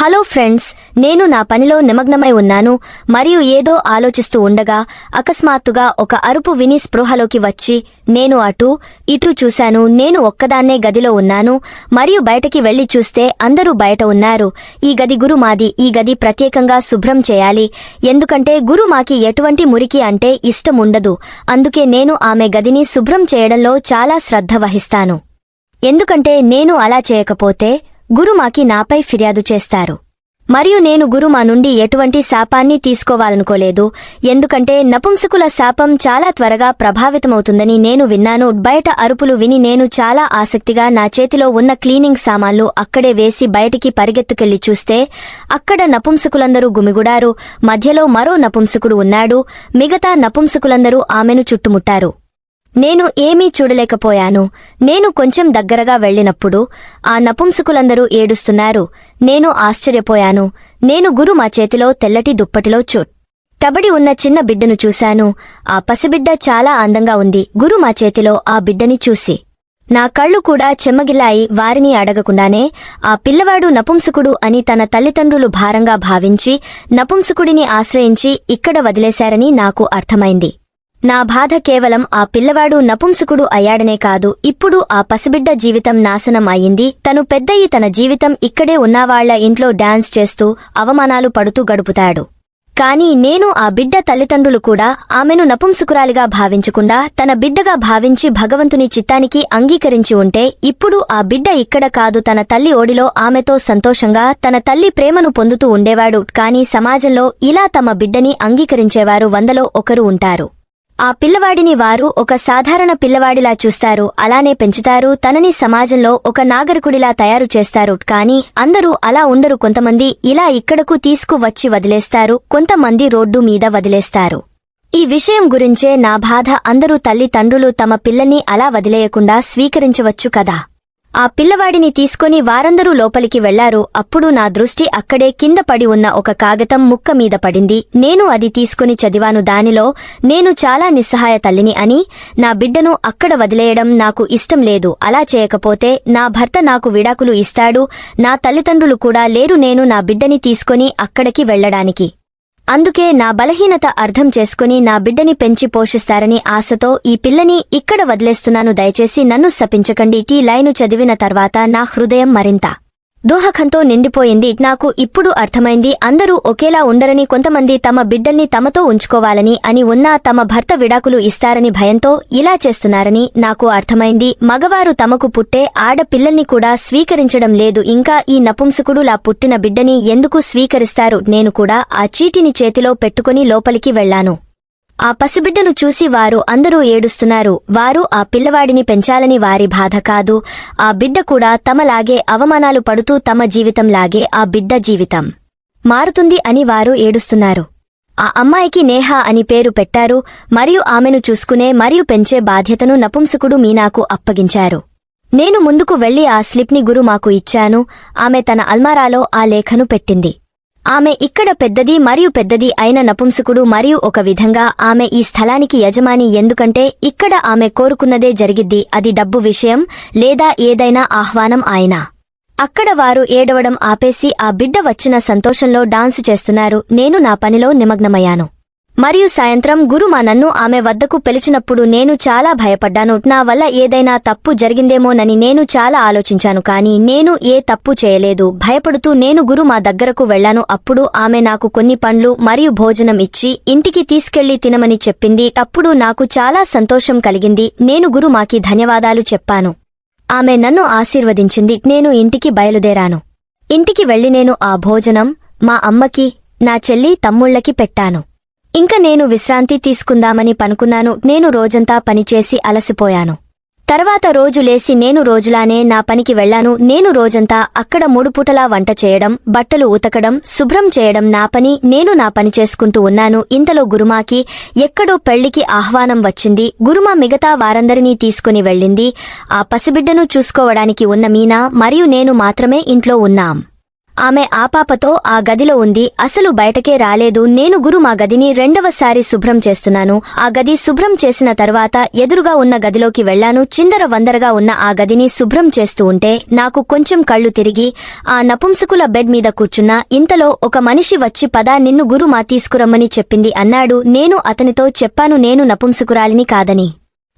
Hello friends నేను నా పనిలో నిమగ్నమై ఉన్నాను మరియు ఏదో ఆలోచిస్తూ ఉండగా అకస్మాత్తుగా ఒక అరుపు విని స్పృహలోకి వచ్చి నేను అటు ఇటు చూశాను నేను ఒక్కదాన్నే గదిలో ఉన్నాను మరియు బయటకి వెళ్ళి చూస్తే అందరూ బయట ఉన్నారు. ఈ గది గురు మాది ఈ గది ప్రత్యేకంగా శుభ్రం చేయాలి ఎందుకంటే గురు మాకి ఎటువంటి మురికి అంటే ఇష్టం ఉండదు అందుకే నేను ఆమె గదిని శుభ్రం చేయడంలో చాలా శ్రద్ధ వహిస్తాను. ఎందుకంటే నేను అలా చేయకపోతే గురుమాకి నాపై ఫిర్యాదు చేస్తారు. మరియు నేను గురుమా నుండి ఎటువంటి శాపాన్ని తీసుకోవాలనుకోలేదు. ఎందుకంటే నపుంసకుల శాపం చాలా త్వరగా ప్రభావితమవుతుందని నేను విన్నాను. బయట అరుపులు విని నేను చాలా ఆసక్తిగా నా చేతిలో ఉన్న క్లీనింగ్ సామాన్లు అక్కడే వేసి బయటికి పరిగెత్తుకెళ్ళి చూస్తే అక్కడ నపుంసకులందరూ గుమిగుడారు. మధ్యలో మరో నపుంసకుడు ఉన్నాడు. మిగతా నపుంసకులందరూ ఆమెను చుట్టుముట్టారు. నేను ఏమీ చూడలేకపోయాను. నేను కొంచెం దగ్గరగా వెళ్ళినప్పుడు ఆ నపుంసకులందరూ ఏడుస్తున్నారు. నేను ఆశ్చర్యపోయాను. నేను గురు మా చేతిలో తెల్లటి దుప్పటిలో చుట్ టబడి ఉన్న చిన్న బిడ్డను చూశాను. ఆ పసిబిడ్డ చాలా అందంగా ఉంది. గురు మా చేతిలో ఆ బిడ్డని చూసి. నా కళ్ళు కూడా చెమ్మగిల్లాయి వారిని అడగకుండానే ఆ పిల్లవాడు నపుంసకుడు అని తన తల్లిదండ్రులు భారంగా భావించి నపుంసకుడిని ఆశ్రయించి ఇక్కడ వదిలేశారని నాకు అర్థమైంది. నా బాధ కేవలం ఆ పిల్లవాడు నపుంసకుడు అయ్యాడనే కాదు ఇప్పుడు ఆ పసిబిడ్డ జీవితం నాశనం అయింది తను పెద్దయి తన జీవితం ఇక్కడే ఉన్నవాళ్ళ ఇంట్లో డాన్స్ చేస్తూ అవమానాలు పడుతూ గడుపుతాడు. కాని నేను ఆ బిడ్డ తల్లిదండ్రులు కూడా ఆమెను నపుంసకురాలిగా భావించకుండా తన బిడ్డగా భావించి భగవంతుని చిత్తానికి అంగీకరించి ఉంటే ఇప్పుడు ఆ బిడ్డ ఇక్కడ కాదు తన తల్లి ఓడిలో ఆమెతో సంతోషంగా తన తల్లి ప్రేమను పొందుతూ ఉండేవాడు. కాని సమాజంలో ఇలా తమ బిడ్డని అంగీకరించేవారు వందలో ఒకరు ఉంటారు. ఆ పిల్లవాడిని వారు ఒక సాధారణ పిల్లవాడిలా చూస్తారు. అలానే పెంచుతారు. తనని సమాజంలో ఒక నాగరికుడిలా తయారు చేస్తారు. కానీ అందరూ అలా ఉండరు. కొంతమంది ఇలా ఇక్కడకు తీసుకువచ్చి వదిలేస్తారు. కొంతమంది రోడ్డు మీద వదిలేస్తారు. ఈ విషయం గురించే నా బాధ. అందరూ తల్లి తండ్రులు తమ పిల్లని అలా వదిలేయకుండా స్వీకరించవచ్చు కదా? ఆ పిల్లవాడిని తీసుకొని వారందరూ లోపలికి వెళ్ళారు. అప్పుడు నా దృష్టి అక్కడే కింద పడి ఉన్న ఒక కాగితం ముక్క మీద పడింది. నేను అది తీసుకుని చదివాను. దానిలో నేను చాలా నిస్సహాయ తల్లిని అని నా బిడ్డను అక్కడ వదిలేయడం నాకు ఇష్టం లేదు. అలా చేయకపోతే నా భర్త నాకు విడాకులు ఇస్తాడు. నా తల్లిదండ్రులు కూడా లేరు. నేను నా బిడ్డని తీసుకొని అక్కడికి వెళ్ళడానికి అందుకే నా బలహీనత అర్థం చేసుకుని నా బిడ్డని పెంచి పోషిస్తారని ఆశతో ఈ పిల్లని ఇక్కడ వదిలేస్తున్నాను. దయచేసి నన్ను శపించకండి. టీ లైను చదివిన తర్వాత నా హృదయం మరింత దోహకంతో నిండిపోయింది. నాకు ఇప్పుడు అర్థమైంది. అందరూ ఒకేలా ఉండరని కొంతమంది తమ బిడ్డల్ని తమతో ఉంచుకోవాలని అని ఉన్నా తమ భర్త విడాకులు ఇస్తారని భయంతో ఇలా చేస్తున్నారని నాకు అర్థమైంది. మగవారు తమకు పుట్టే ఆడపిల్లల్ని కూడా స్వీకరించడం లేదు. ఇంకా ఈ నపుంసకుడులా పుట్టిన బిడ్డని ఎందుకు స్వీకరిస్తారు? నేను కూడా ఆ చీటిని చేతిలో పెట్టుకుని లోపలికి వెళ్ళాను ఆ పసిబిడ్డను చూసి వారు అందరూ ఏడుస్తున్నారు. వారు ఆ పిల్లవాడిని పెంచాలని వారి బాధ కాదు. ఆ బిడ్డ కూడా తమలాగే అవమానాలు పడుతూ తమ జీవితంలాగే ఆ బిడ్డ జీవితం. మారుతుంది అని వారు ఏడుస్తున్నారు. ఆ అమ్మాయికి నేహ అని పేరు పెట్టారు. మరియు ఆమెను చూసుకునే మరియు పెంచే బాధ్యతను నపుంసకుడు మీనాకు అప్పగించారు. నేను ముందుకు వెళ్ళి ఆ స్లిప్ని గురు మాకు ఇచ్చాను. ఆమె తన అల్మారాలో ఆ లేఖను పెట్టింది. ఆమె ఇక్కడ పెద్దది మరియు పెద్దది అయిన నపుంసకుడు మరియు ఒక విధంగా ఆమె ఈ స్థలానికి యజమాని ఎందుకంటే ఇక్కడ ఆమె కోరుకున్నదే జరిగిద్ది అది డబ్బు విషయం లేదా ఏదైనా ఆహ్వానం ఆయన అక్కడ వారు ఏడవడం ఆపేసి ఆ బిడ్డ వచ్చిన సంతోషంలో డాన్సు చేస్తున్నారు నేను నా పనిలో నిమగ్నమయ్యాను. మరియు సాయంత్రం గురు మా నన్ను ఆమె వద్దకు పిలిచినప్పుడు నేను చాలా భయపడ్డాను. నా వల్ల ఏదైనా తప్పు జరిగిందేమోనని నేను చాలా ఆలోచించాను కానీ నేను ఏ తప్పు చేయలేదు. భయపడుతూ నేను గురు మా దగ్గరకు వెళ్ళాను అప్పుడు ఆమె నాకు కొన్ని పండ్లు మరియు భోజనం ఇచ్చి ఇంటికి తీసుకెళ్ళి తినమని చెప్పింది. అప్పుడు నాకు చాలా సంతోషం కలిగింది. నేను గురు మాకి ధన్యవాదాలు చెప్పాను. ఆమె నన్ను ఆశీర్వదించింది. నేను ఇంటికి బయలుదేరాను. ఇంటికి వెళ్ళి నేను ఆ భోజనం మా అమ్మకి నా చెల్లి తమ్ముళ్ళకి పెట్టాను. ఇంక నేను విశ్రాంతి తీసుకుందామని పనుకున్నాను. నేను రోజంతా పనిచేసి అలసిపోయాను. తర్వాత రోజు లేసి నేను రోజులానే నా పనికి వెళ్ళాను నేను రోజంతా అక్కడ మూడుపూటలా వంట చేయడం బట్టలు ఉతకడం శుభ్రం చేయడం నా పని. నేను నా పని చేసుకుంటూ ఉన్నాను. ఇంతలో గురుమాకి ఎక్కడో పెళ్ళికి ఆహ్వానం వచ్చింది. గురుమా మిగతా వారందరినీ తీసుకుని వెళ్ళింది. ఆ పసిబిడ్డను చూసుకోవడానికి ఉన్న మీనా మరియు నేను మాత్రమే ఇంట్లో ఉన్నాం. ఆమె ఆ పాపతో ఆ గదిలో ఉంది. అసలు బయటకే రాలేదు. నేను గురు మా గదిని రెండవసారి శుభ్రం చేస్తున్నాను. ఆ గది శుభ్రం చేసిన తర్వాత ఎదురుగా ఉన్న గదిలోకి వెళ్ళాను చిందర వందరగా ఉన్న ఆ గదిని శుభ్రం చేస్తూ ఉంటే నాకు కొంచెం కళ్ళు తిరిగి ఆ నపుంసకుల బెడ్ మీద కూర్చున్న ఇంతలో ఒక మనిషి వచ్చి పదా నిన్ను గురు మా తీసుకురమ్మని చెప్పింది అన్నాడు. నేను అతనితో చెప్పాను నేను నపుంసకురాలిని కాదని.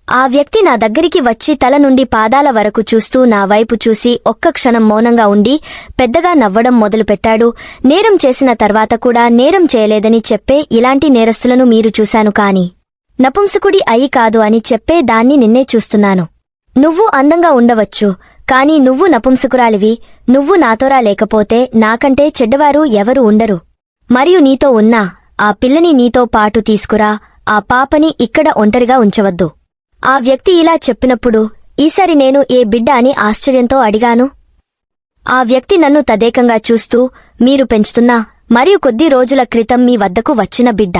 ఆ వ్యక్తి నా దగ్గరికి వచ్చి తల నుండి పాదాల వరకు చూస్తూ నా వైపు చూసి ఒక్క క్షణం మౌనంగా ఉండి పెద్దగా నవ్వడం మొదలుపెట్టాడు. నేరం చేసిన తర్వాత కూడా నేరం చేయలేదని చెప్పే ఇలాంటి నేరస్తులను మీరు చూశాను కాని నపుంసకుడి అయి కాదు అని చెప్పే దాన్ని నిన్నే చూస్తున్నాను. నువ్వు అందంగా ఉండవచ్చు కాని నువ్వు నపుంసకురాలివి నువ్వు నాతోరా లేకపోతే నాకంటే చెడ్డవారు ఎవరు ఉండరు. మరియు నీతో ఉన్నా ఆ పిల్లని నీతో పాటు తీసుకురా ఆ పాపని ఇక్కడ ఒంటరిగా ఉంచవద్దు. ఆ వ్యక్తి ఇలా చెప్పినప్పుడు ఈసారి నేను ఏ బిడ్డ అని ఆశ్చర్యంతో అడిగాను. ఆ వ్యక్తి నన్ను తదేకంగా చూస్తూ మీరు పెంచుతున్నా మరియు కొద్ది రోజుల క్రితం మీ వద్దకు వచ్చిన బిడ్డ.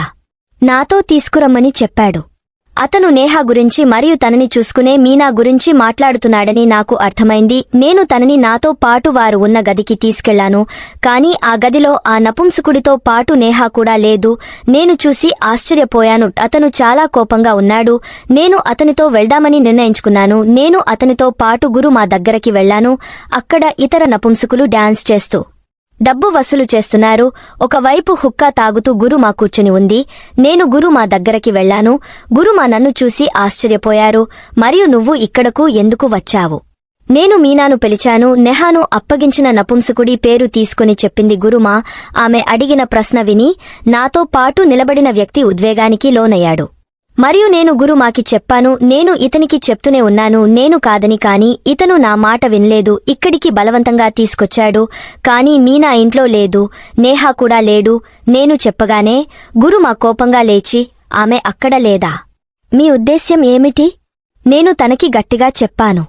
నాతో తీసుకురమ్మని చెప్పాడు. అతను నేహా గురించి మరియు తనని చూసుకునే మీనా గురించి మాట్లాడుతున్నాడని నాకు అర్థమైంది. నేను తనని నాతో పాటు వారు ఉన్న గదికి తీసుకెళ్ళాను. కాని ఆ గదిలో ఆ నపుంసకుడితో పాటు నేహా కూడా లేదు. నేను చూసి ఆశ్చర్యపోయాను. అతను చాలా కోపంగా ఉన్నాడు. నేను అతనితో వెళ్దామని నిర్ణయించుకున్నాను. నేను అతనితో పాటు గురు మా దగ్గరకి వెళ్ళాను అక్కడ ఇతర నపుంసకులు డాన్స్ చేస్తూ డబ్బు వసూలు చేస్తున్నారు. ఒకవైపు హుక్కా తాగుతూ గురు మా కూర్చుని ఉంది. నేను గురు మా దగ్గరకి వెళ్ళాను గురు మా నన్ను చూసి ఆశ్చర్యపోయారు. మరియు నువ్వు ఇక్కడకు ఎందుకు వచ్చావు? నేను మీనాను పిలిచాను. నెహాను అప్పగించిన నపుంసకుడి పేరు తీసుకుని చెప్పింది గురుమా ఆమె అడిగిన ప్రశ్న విని నాతో పాటు నిలబడిన వ్యక్తి ఉద్వేగానికి లోనయ్యాడు. మరియు నేను గురు మాకి చెప్పాను నేను ఇతనికి చెప్తూనే ఉన్నాను నేను కాదని కాని ఇతను నా మాట వినలేదు ఇక్కడికి బలవంతంగా తీసుకొచ్చాడు కాని మీనా ఇంట్లో లేదు నేహా కూడా లేడు నేను చెప్పగానే గురు మా కోపంగా లేచి ఆమె అక్కడ లేదా? మీ ఉద్దేశ్యం ఏమిటి? నేను తనకి గట్టిగా చెప్పాను.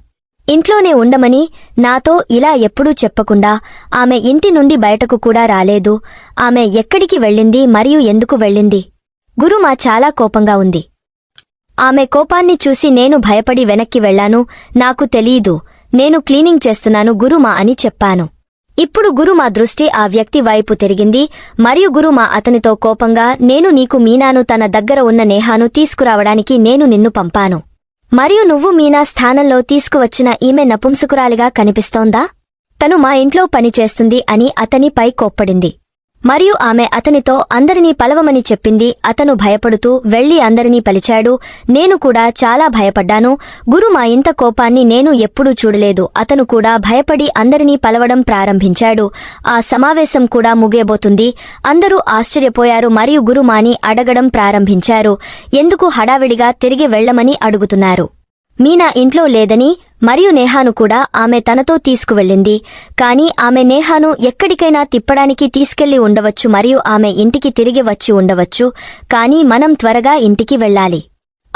ఇంట్లోనే ఉండమని నాతో ఇలా ఎప్పుడూ చెప్పకుండా ఆమె ఇంటి నుండి బయటకు కూడా రాలేదు ఆమె ఎక్కడికి వెళ్ళింది మరియు ఎందుకు వెళ్ళింది? గురుమా చాలా కోపంగా ఉంది. ఆమె కోపాన్ని చూసి నేను భయపడి వెనక్కి వెళ్ళాను నాకు తెలీదు. నేను క్లీనింగ్ చేస్తున్నాను గురుమా అని చెప్పాను. ఇప్పుడు గురుమా దృష్టి ఆ వ్యక్తి వైపు తిరిగింది. మరియు గురుమా అతనితో కోపంగా నేను నీకు మీనాను తన దగ్గర ఉన్న నేహాను తీసుకురావడానికి నేను నిన్ను పంపాను. మరియు నువ్వు మీనా స్థానంలో తీసుకువచ్చిన ఈమె నపుంసకురాలిగా కనిపిస్తోందా? తను మా ఇంట్లో పనిచేస్తుంది అని అతనిపై కోప్పడింది. మరియు ఆమె అతనితో అందరినీ పలవమని చెప్పింది. అతను భయపడుతూ వెళ్ళి అందరినీ పలిచాడు. నేను కూడా చాలా భయపడ్డాను. గురు మా ఇంత కోపాన్ని నేను ఎప్పుడూ చూడలేదు. అతను కూడా భయపడి అందరినీ పలవడం ప్రారంభించాడు. ఆ సమావేశం కూడా ముగియబోతుంది. అందరూ ఆశ్చర్యపోయారు మరియు గురుమాని అడగడం ప్రారంభించారు. ఎందుకు హడావిడిగా తిరిగి వెళ్ళమని అడుగుతున్నారు. మీనా ఇంట్లో లేదని మరియు నేహాను కూడా ఆమె తనతో తీసుకువెళ్ళింది. కాని ఆమె నేహాను ఎక్కడికైనా తిప్పడానికి తీసుకెళ్ళి ఉండవచ్చు మరియు ఆమె ఇంటికి తిరిగి వచ్చి ఉండవచ్చు. కాని మనం త్వరగా ఇంటికి వెళ్ళాలి.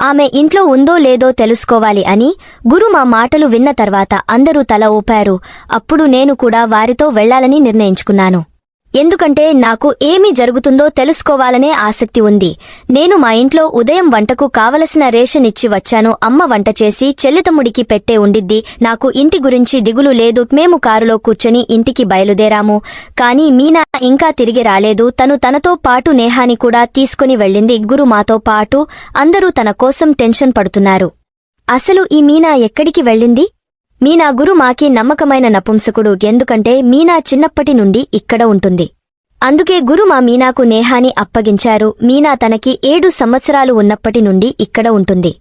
ఆమె ఇంట్లో ఉందో లేదో తెలుసుకోవాలి అని గురు మా మాటలు విన్న తర్వాత అందరూ తల ఊపారు. అప్పుడు నేను కూడా వారితో వెళ్ళాలని నిర్ణయించుకున్నాను. ఎందుకంటే నాకు ఏమి జరుగుతుందో తెలుసుకోవాలనే ఆసక్తి ఉంది. నేను మా ఇంట్లో ఉదయం వంటకు కావలసిన రేషన్ ఇచ్చి వచ్చాను. అమ్మ వంట చేసి చెల్లితమ్ముడికి పెట్టే ఉండిద్ది. నాకు ఇంటి గురించి దిగులు లేదు. మేము కారులో కూర్చొని ఇంటికి బయలుదేరాము. కాని మీనా ఇంకా తిరిగి రాలేదు. తను తనతో పాటు నేహాని కూడా తీసుకుని వెళ్ళింది. గురు మాతో పాటు అందరూ తన కోసం టెన్షన్ పడుతున్నారు. అసలు ఈ మీనా ఎక్కడికి వెళ్ళింది? మీనా గురు మాకి నమ్మకమైన నపుంసకుడు. ఎందుకంటే మీనా చిన్నప్పటి నుండి ఇక్కడ ఉంటుంది. అందుకే గురు మా మీనాకు నేహాని అప్పగించారు. మీనా తనకి ఏడు సంవత్సరాలు ఉన్నప్పటి నుండి ఇక్కడ ఉంటుంది.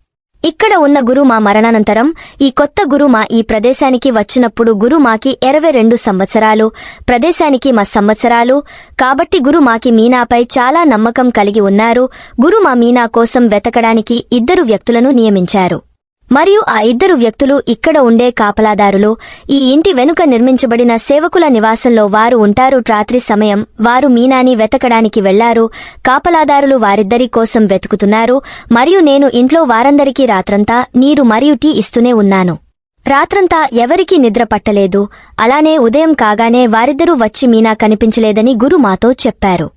ఇక్కడ ఉన్న గురు మా మరణానంతరం ఈ కొత్త గురు మా ఈ ప్రదేశానికి వచ్చినప్పుడు గురు మాకి ఇరవై రెండు సంవత్సరాలు ప్రదేశానికి మా సంవత్సరాలు. కాబట్టి గురు మాకి మీనాపై చాలా నమ్మకం కలిగి ఉన్నారు. గురు మా మీనా కోసం వెతకడానికి ఇద్దరు వ్యక్తులను నియమించారు. మరియు ఆ ఇద్దరు వ్యక్తులు ఇక్కడ ఉండే కాపలాదారులు ఈ ఇంటి వెనుక నిర్మించబడిన సేవకుల నివాసంలో వారు ఉంటారు. రాత్రి సమయం వారు మీనాని వెతకడానికి వెళ్ళారు. కాపలాదారులు వారిద్దరి కోసం వెతుకుతున్నారు. మరియు నేను ఇంట్లో వారందరికీ రాత్రంతా నీరు మరియు టీ ఇస్తూనే ఉన్నాను. రాత్రంతా ఎవరికీ నిద్ర పట్టలేదు. అలానే ఉదయం కాగానే వారిద్దరూ వచ్చి మీనా కనిపించలేదని గురు మాతో చెప్పారు.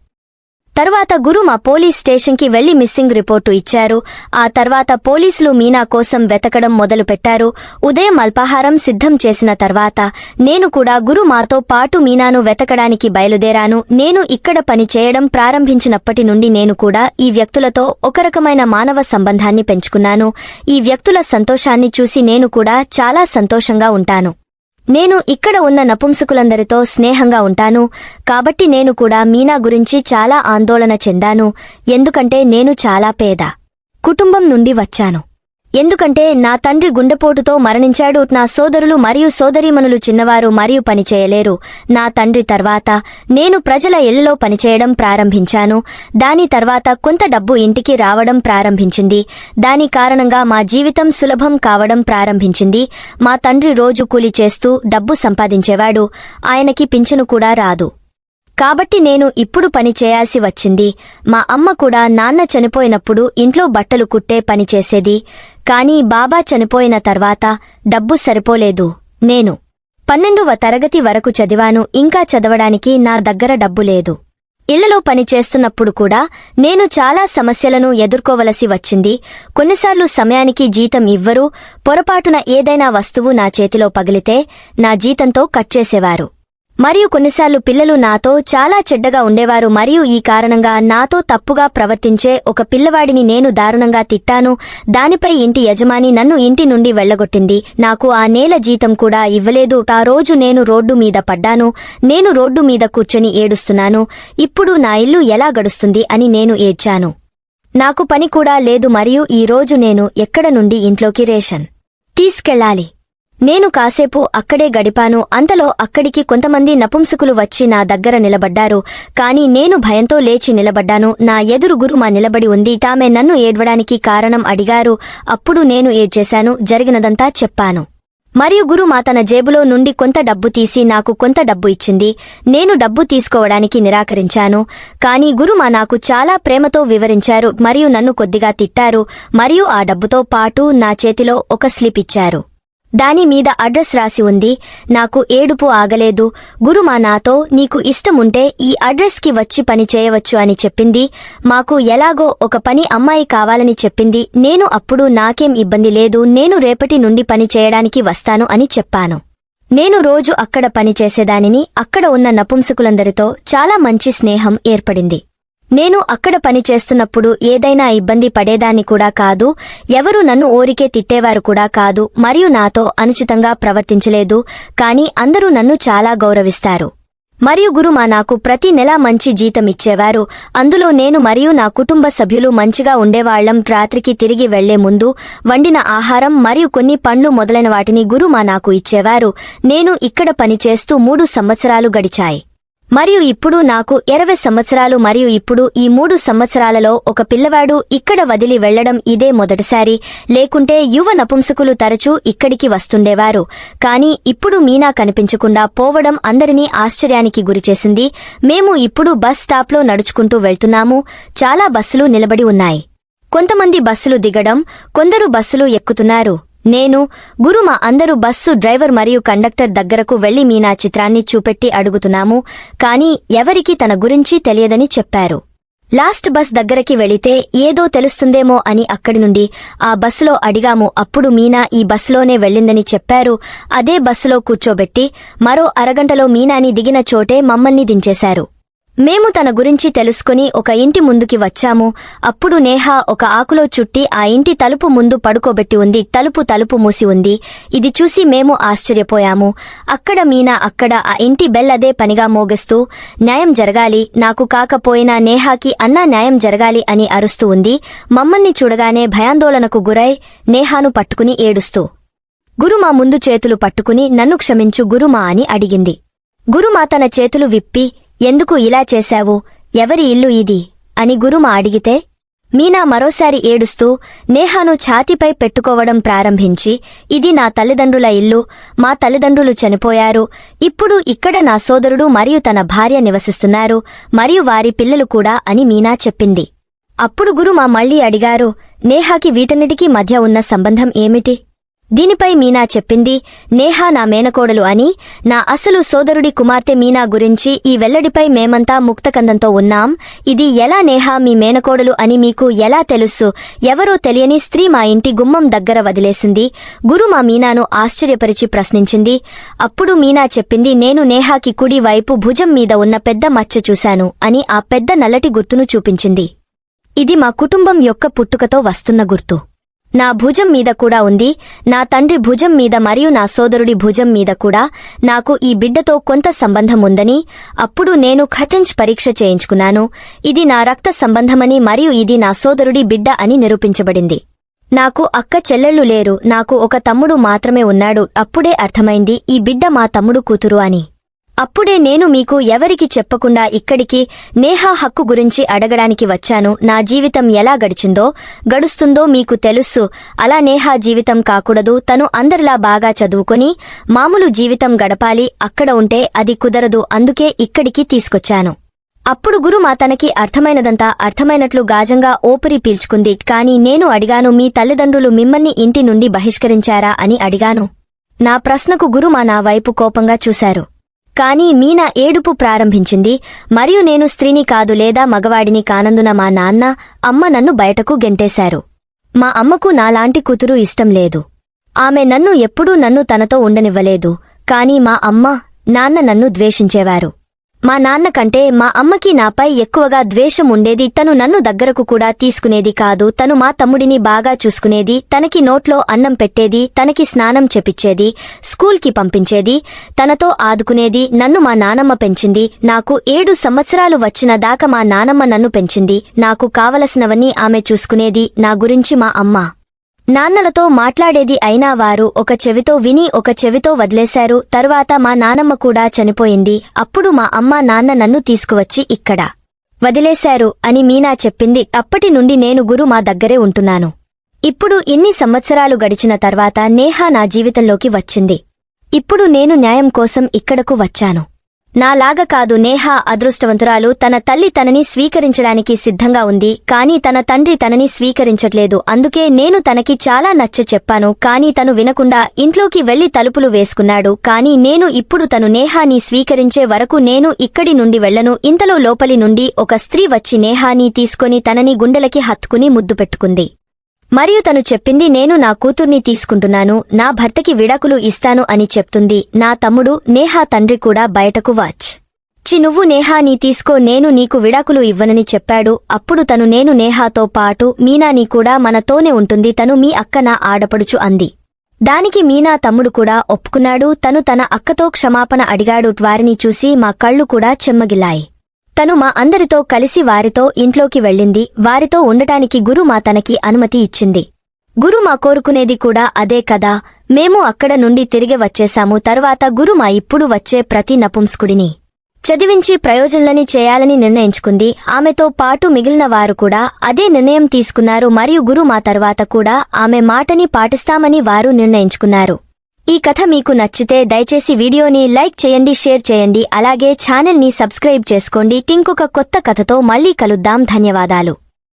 తర్వాత గురు మా పోలీస్ స్టేషన్కి వెళ్ళి మిస్సింగ్ రిపోర్టు ఇచ్చారు. ఆ తర్వాత పోలీసులు మీనా కోసం వెతకడం మొదలుపెట్టారు. ఉదయం అల్పాహారం సిద్ధం చేసిన తర్వాత నేను కూడా గురు మాతో పాటు మీనాను వెతకడానికి బయలుదేరాను. నేను ఇక్కడ పని చేయడం ప్రారంభించినప్పటి నుండి నేను కూడా ఈ వ్యక్తులతో ఒక రకమైన మానవ సంబంధాన్ని పెంచుకున్నాను. ఈ వ్యక్తుల సంతోషాన్ని చూసి నేను కూడా చాలా సంతోషంగా ఉంటాను. నేను ఇక్కడ ఉన్న నపుంసకులందరితో స్నేహంగా ఉంటాను. కాబట్టి నేను కూడా మీనా గురించి చాలా ఆందోళన చెందాను. ఎందుకంటే నేను చాలా పేద. కుటుంబం నుండి వచ్చాను. ఎందుకంటే నా తండ్రి గుండెపోటుతో మరణించాడు. నా సోదరులు మరియు సోదరీమణులు చిన్నవారు మరియు పనిచేయలేరు. నా తండ్రి తర్వాత నేను ప్రజల ఇళ్ళలో పనిచేయడం ప్రారంభించాను. దాని తర్వాత కొంత డబ్బు ఇంటికి రావడం ప్రారంభించింది. దాని కారణంగా మా జీవితం సులభం కావడం ప్రారంభించింది. మా తండ్రి రోజు కూలి చేస్తూ డబ్బు సంపాదించేవాడు. ఆయనకి పింఛను కూడా రాదు. కాబట్టి నేను ఇప్పుడు పని చేయాల్సి వచ్చింది. మా అమ్మ కూడా నాన్న చనిపోయినప్పుడు ఇంట్లో బట్టలు కుట్టే పని చేసేది. కానీ బాబా చనిపోయిన తర్వాత డబ్బు సరిపోలేదు. నేను పన్నెండవ తరగతి వరకు చదివాను. ఇంకా చదవడానికి నా దగ్గర డబ్బు లేదు. ఇళ్ళలో పనిచేస్తున్నప్పుడు కూడా నేను చాలా సమస్యలను ఎదుర్కోవలసి వచ్చింది. కొన్నిసార్లు సమయానికి జీతం ఇవ్వరు. పొరపాటున ఏదైనా వస్తువు నా చేతిలో పగిలితే నా జీతంతో కట్ చేసేవారు. మరియు కొన్నిసార్లు పిల్లలు నాతో చాలా చెడ్డగా ఉండేవారు మరియు ఈ కారణంగా నాతో తప్పుగా ప్రవర్తించే ఒక పిల్లవాడిని నేను దారుణంగా తిట్టాను. దానిపై ఇంటి యజమాని నన్ను ఇంటి నుండి వెళ్ళగొట్టింది నాకు ఆ నేల జీతం కూడా ఇవ్వలేదు. ఆ రోజు నేను రోడ్డు మీద పడ్డాను. నేను రోడ్డు మీద కూర్చొని ఏడుస్తున్నాను. ఇప్పుడు నా ఇల్లు ఎలా గడుస్తుంది అని నేను ఏడ్చాను. నాకు పని కూడా లేదు మరియు ఈ రోజు నేను ఎక్కడ నుండి ఇంట్లోకి రేషన్ తీసుకెళ్ళాలి. నేను కాసేపు అక్కడే గడిపాను. అంతలో అక్కడికి కొంతమంది నపుంసకులు వచ్చి నా దగ్గర నిలబడ్డారు. కాని నేను భయంతో లేచి నిలబడ్డాను. నా ఎదురు గురుమా నిలబడి ఉంది. తామె నన్ను ఏడ్వడానికి కారణం అడిగారు. అప్పుడు నేను ఏడ్చేశాను. జరిగినదంతా చెప్పాను. మరియు గురుమా తన జేబులో నుండి కొంత డబ్బు తీసి నాకు కొంత డబ్బు ఇచ్చింది. నేను డబ్బు తీసుకోవడానికి నిరాకరించాను. కాని గురుమా నాకు చాలా ప్రేమతో వివరించారు. మరియు నన్ను కొద్దిగా తిట్టారు. మరియు ఆ డబ్బుతో పాటు నా చేతిలో ఒక స్లిప్ ఇచ్చారు. దాని మీద అడ్రస్ రాసి ఉంది. నాకు ఏడుపు ఆగలేదు. గురుమా నాతో నీకు ఇష్టముంటే ఈ అడ్రస్కి వచ్చి పని చేయవచ్చు అని చెప్పింది. మాకు ఎలాగో ఒక పని అమ్మాయి కావాలని చెప్పింది. నేను అప్పుడు నాకేం ఇబ్బంది లేదు. నేను రేపటి నుండి పని చేయడానికి వస్తాను అని చెప్పాను. నేను రోజు అక్కడ పనిచేసేదానిని అక్కడ ఉన్న నపుంసకులందరితో చాలా మంచి స్నేహం ఏర్పడింది. నేను అక్కడ పని చేస్తున్నప్పుడు ఏదైనా ఇబ్బంది పడేదాన్ని కూడా కాదు ఎవరు నన్ను ఓరికే తిట్టేవారు కూడా కాదు మరియు నాతో అనుచితంగా ప్రవర్తించలేదు కాని అందరూ నన్ను చాలా గౌరవిస్తారు. మరియు గురుమా నాకు ప్రతి నెలా మంచి జీతం ఇచ్చేవారు అందులో నేను మరియు నా కుటుంబ సభ్యులు మంచిగా ఉండేవాళ్ళం రాత్రికి తిరిగి వెళ్ళే ముందు వండిన ఆహారం మరియు కొన్ని పండ్లు మొదలైన వాటిని గురుమా నాకు ఇచ్చేవారు నేను ఇక్కడ పనిచేస్తూ మూడు సంవత్సరాలు గడిచాయి. మరియు ఇప్పుడు నాకు ఇరవై సంవత్సరాలు మరియు ఇప్పుడు ఈ మూడు సంవత్సరాలలో ఒక పిల్లవాడు ఇక్కడ వదిలి వెళ్ళడం ఇదే మొదటిసారి. లేకుంటే యువ నపుంసకులు తరచూ ఇక్కడికి వస్తుండేవారు. కానీ ఇప్పుడు మీనా కనిపించకుండా పోవడం అందరినీ ఆశ్చర్యానికి గురిచేసింది. మేము ఇప్పుడు బస్ స్టాప్లో నడుచుకుంటూ వెళ్తున్నాము. చాలా బస్సులు నిలబడి ఉన్నాయి. కొంతమంది బస్సులు దిగడం కొందరు బస్సులు ఎక్కుతున్నారు. నేను గురు మా అందరూ బస్సు డ్రైవర్ మరియు కండక్టర్ దగ్గరకు వెళ్ళి మీనా చిత్రాన్ని చూపెట్టి అడుగుతున్నాము కానీ ఎవరికీ తన గురించి తెలియదని చెప్పారు. లాస్ట్ బస్ దగ్గరకి వెళితే ఏదో తెలుస్తుందేమో అని అక్కడి నుండి ఆ బస్సులో అడిగాము అప్పుడు మీనా ఈ బస్సులోనే వెళ్ళిందని చెప్పారు అదే బస్సులో కూర్చోబెట్టి మరో అరగంటలో మీనాని దిగిన చోటే మమ్మల్ని దించేశారు. మేము తన గురించి తెలుసుకుని ఒక ఇంటి ముందుకి వచ్చాము. అప్పుడు నేహ ఒక ఆకులో చుట్టి ఆ ఇంటి తలుపు ముందు పడుకోబెట్టి ఉంది. తలుపు తలుపు మూసి ఉంది. ఇది చూసి మేము ఆశ్చర్యపోయాము. అక్కడ మీనా అక్కడ ఆ ఇంటి బెల్ అదే పనిగా మోగిస్తూ న్యాయం జరగాలి. నాకు కాకపోయినా నేహాకి అన్నా న్యాయం జరగాలి అని అరుస్తూ ఉంది. మమ్మల్ని చూడగానే భయాందోళనకు గురై నేహాను పట్టుకుని ఏడుస్తూ గురుమా ముందు చేతులు పట్టుకుని నన్ను క్షమించు గురుమా అని అడిగింది. గురుమా తన చేతులు విప్పి ఎందుకు ఇలా చేశావు? ఎవరి ఇల్లు ఇది? అని గురుమా అడిగితే మీనా మరోసారి ఏడుస్తూ నేహాను ఛాతీపై పెట్టుకోవడం ప్రారంభించి ఇది నా తల్లిదండ్రుల ఇల్లు మా తల్లిదండ్రులు చనిపోయారు ఇప్పుడు ఇక్కడ నా సోదరుడు మరియు తన భార్య నివసిస్తున్నారు మరియు వారి పిల్లలు కూడా అని మీనా చెప్పింది. అప్పుడు గురుమ మళ్ళీ అడిగారు నేహాకి వీటన్నిటికీ మధ్య ఉన్న సంబంధం ఏమిటి? దీనిపై మీనా చెప్పింది నేహా నా మేనకోడలు అని. నా అసలు సోదరుడి కుమార్తె మీనా గురించి ఈ వెల్లడిపై మేమంతా ముక్తకందంతో ఉన్నాం. ఇది ఎలా నేహా మీ మేనకోడలు అని మీకు ఎలా తెలుసు? ఎవరో తెలియని స్త్రీ మా ఇంటి గుమ్మం దగ్గర వదిలేసింది. గురు మా మీనాను ఆశ్చర్యపరిచి ప్రశ్నించింది అప్పుడు మీనా చెప్పింది నేను నేహాకి కుడి వైపు భుజం మీద ఉన్న పెద్ద మచ్చ చూశాను అని ఆ పెద్ద నల్లటి గుర్తును చూపించింది. ఇది మా కుటుంబం యొక్క పుట్టుకతో వస్తున్న గుర్తు. నా భుజం మీద కూడా ఉంది. నా తండ్రి భుజం మీద మరియు నా సోదరుడి భుజం మీద కూడా నాకు ఈ బిడ్డతో కొంత సంబంధం ఉందని అప్పుడు నేను ఖటించ్ పరీక్ష చేయించుకున్నాను. ఇది నా రక్త సంబంధమని మరియు ఇది నా సోదరుడి బిడ్డ అని నిరూపించబడింది. నాకు అక్క చెల్లెళ్ళు లేరు. నాకు ఒక తమ్ముడు మాత్రమే ఉన్నాడు. అప్పుడే అర్థమైంది ఈ బిడ్డ మా తమ్ముడు కూతురు అని. అప్పుడే నేను మీకు ఎవరికి చెప్పకుండా ఇక్కడికి నేహా హక్కు గురించి అడగడానికి వచ్చాను. నా జీవితం ఎలా గడిచిందో గడుస్తుందో మీకు తెలుసు. అలా నేహా జీవితం కాకూడదు. తను అందరిలా బాగా చదువుకొని మామూలు జీవితం గడపాలి. అక్కడ ఉంటే అది కుదరదు. అందుకే ఇక్కడికి తీసుకొచ్చాను. అప్పుడు గురు మా తనకి అర్థమైనదంతా అర్థమైనట్లు గాజంగా ఓపిరి పీల్చుకుంది. కాని నేను అడిగాను మీ తల్లిదండ్రులు మిమ్మల్ని ఇంటి నుండి బహిష్కరించారా? అని అడిగాను. నా ప్రశ్నకు గురుమా నా వైపు కోపంగా చూశారు. కాని మీనా ఏడుపు ప్రారంభించింది. మరియు నేను స్త్రీని కాదు లేదా మగవాడిని కానందున మా నాన్న అమ్మ నన్ను బయటకు గెంటేశారు. మా అమ్మకు నాలాంటి కూతురు ఇష్టం లేదు. ఆమె నన్ను ఎప్పుడూ నన్ను తనతో ఉండనివ్వలేదు. కాని మా అమ్మ నాన్న నన్ను ద్వేషించేవారు. మా నాన్న కంటే మా అమ్మకి నాపై ఎక్కువగా ద్వేషం ఉండేది తను నన్ను దగ్గరకు కూడా తీసుకునేది కాదు. తను మా తమ్ముడిని బాగా చూసుకునేది తనకి నోట్లో అన్నం పెట్టేది తనకి స్నానం చెపిచ్చేది స్కూల్కి పంపించేది తనతో ఆదుకునేది నన్ను మా నానమ్మ పెంచింది. నాకు ఏడు సంవత్సరాలు వచ్చిన దాకా మా నానమ్మ నన్ను పెంచింది. నాకు కావలసినవన్నీ ఆమె చూసుకునేది నా గురించి మా అమ్మ. నాన్నలతో మాట్లాడేది అయినా వారు ఒక చెవితో విని ఒక చెవితో వదిలేశారు. తరువాత మా నానమ్మ కూడా చనిపోయింది. అప్పుడు మా అమ్మ నాన్న నన్ను తీసుకువచ్చి ఇక్కడ వదిలేశారు అని మీనా చెప్పింది. అప్పటి నుండి నేను గురు మా దగ్గరే ఉంటున్నాను. ఇప్పుడు ఇన్ని సంవత్సరాలు గడిచిన తర్వాత నేహా నా జీవితంలోకి వచ్చింది. ఇప్పుడు నేను న్యాయం కోసం ఇక్కడకు వచ్చాను. నాలాగా కాదు నేహా అదృష్టవంతురాలు. తన తల్లి తనని స్వీకరించడానికి సిద్ధంగా ఉంది. కానీ తన తండ్రి తనని స్వీకరించట్లేదు. అందుకే నేను తనకి చాలా నచ్చ చెప్పాను. కానీ తను వినకుండా ఇంట్లోకి వెళ్ళి తలుపులు వేసుకున్నాడు. కానీ నేను ఇప్పుడు తను నేహాని స్వీకరించే వరకు నేను ఇక్కడి నుండి వెళ్ళను ఇంతలో లోపలి నుండి ఒక స్త్రీ వచ్చి నేహాని తీసుకొని తనని గుండెలకి హత్తుకుని ముద్దు పెట్టుకుంది. మరియు తను చెప్పింది నేను నా కూతుర్ని తీసుకుంటున్నాను నా భర్తకి విడాకులు ఇస్తాను అని చెప్తుంది. నా తమ్ముడు నేహా తండ్రి కూడా బయటకు వాచ్ చి నువ్వు నేహాని తీసుకో నేను నీకు విడాకులు ఇవ్వనని చెప్పాడు. అప్పుడు తను నేను నేహాతో పాటు మీనాని కూడా మనతోనే ఉంటుంది తను మీ అక్క నా ఆడపడుచు అంది. దానికి మీనా తమ్ముడు కూడా ఒప్పుకున్నాడు. తను తన అక్కతో క్షమాపణ అడిగాడు. వారిని చూసి మా కళ్ళు కూడా చెమ్మగిల్లాయి తను మా అందరితో కలిసి వారితో ఇంట్లోకి వెళ్ళింది. వారితో ఉండటానికి గురు మా తనకి అనుమతి ఇచ్చింది. గురు మా కోరుకునేది కూడా అదే కదా. మేము అక్కడ నుండి తిరిగి వచ్చేశాము. తర్వాత గురు మా ఇప్పుడు వచ్చే ప్రతి నపుంస్కుడిని. చదివించి ప్రయోజనులని చేయాలని నిర్ణయించుకుంది. ఆమెతో పాటు మిగిలిన వారు కూడా అదే నిర్ణయం తీసుకున్నారు. మరియు గురు మా తర్వాత కూడా ఆమె మాటని పాటిస్తామని వారు నిర్ణయించుకున్నారు. ఈ కథ మీకు నచ్చితే దయచేసి వీడియోని లైక్ చేయండి షేర్ చేయండి అలాగే ఛానల్ని సబ్స్క్రైబ్ చేసుకోండి. టింకొక కొత్త కథతో మళ్ళీ కలుద్దాం. ధన్యవాదాలు.